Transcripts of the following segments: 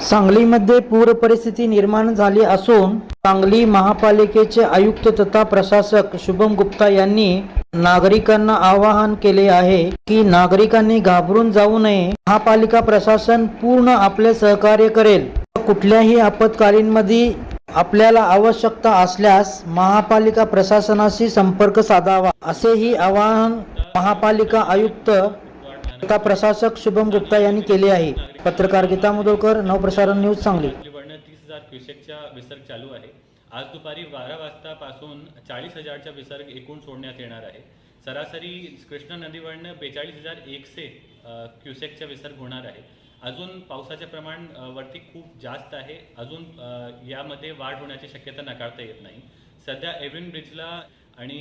सांगलीमध्ये पूर परिस्थिती निर्माण झाली असून सांगली महापालिकेचे आयुक्त तथा प्रशासक शुभम गुप्ता यांनी नागरिकांना आवाहन केले आहे की नागरिकांनी घाबरून जाऊ नये. महापालिका प्रशासन पूर्ण आपले सहकार्य करेल. कुठल्याही आपत्कालीन मध्ये आपल्याला आवश्यकता असल्यास महापालिका प्रशासनाशी संपर्क साधावा असेही आवाहन महापालिका आयुक्त तथा प्रशासक शुभम गुप्ता यांनी केले आहे. पत्रकार गीता मुदोळकर नवप्रसारण न्यूज सांगली. तीस हजार क्युसेकचा विसर्ग चालू आहे. आज दुपारी बारा वाजतापासून चाळीस हजारचा विसर्ग एकूण सोडण्यात येणार आहे. सरासरी कृष्णा नदीवरनं बेचाळीस हजार एकशे क्युसेकचा विसर्ग होणार आहे. अजून पावसाचे प्रमाण वरती खूप जास्त आहे. अजून यामध्ये वाढ होण्याची शक्यता नाकारता येत नाही. सध्या एव्हिन ब्रिजला आणि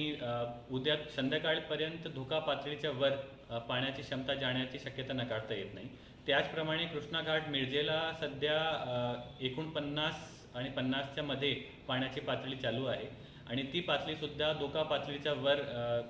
उद्या संध्याकाळपर्यंत धोका पातळीच्या वर पाण्याची क्षमता जाण्याची शक्यता नकारता येत नाही. त्याचप्रमाणे कृष्णा घाट मिरजेला सध्या एकूण एकोणपन्नास आणि पन्नासच्या मध्ये पाण्याची पातळी चालू आहे. आणि ती पातळीसुद्धा धोका पातळीच्या वर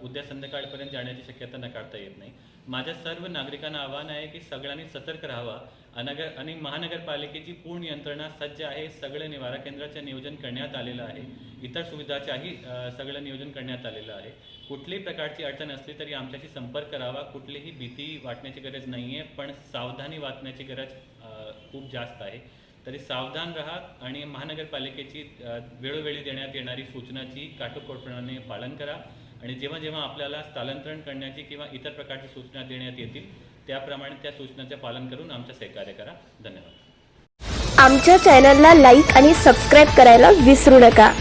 उद्या संध्याकाळपर्यंत जाण्याची शक्यता नकारता येत नाही. माझ्या सर्व नागरिकांना आव्हान आहे की सगळ्यांनी सतर्क राहावा. अनगर आणि महानगरपालिकेची पूर्ण यंत्रणा सज्ज आहे. सगळे निवारा केंद्राचे नियोजन करण्यात आलेलं आहे. इतर सुविधाच्याही सगळं नियोजन करण्यात आलेलं आहे. कुठलीही प्रकारची अडचण असली तरी आमच्याशी संपर्क करावा कुठलीही भीती वाटण्याची गरज नाही आहे पण सावधानी वाटण्याची गरज खूप जास्त आहे. तरी सावधान राहा आणि महानगरपालिकेची वेळोवेळी देण्यात येणारी सूचनाची काटोकोटपणाने पालन करा. आणि जेव्हा जेव्हा आपल्याला स्थलांतरण करण्याची किंवा इतर प्रकारची सूचना देण्यात येतील त्याप्रमाणे त्या सूचनाचे पालन करून आमच्या सहकार्य करा. धन्यवाद. आमच्या चॅनलला लाईक आणि सबस्क्राईब करायला विसरू नका.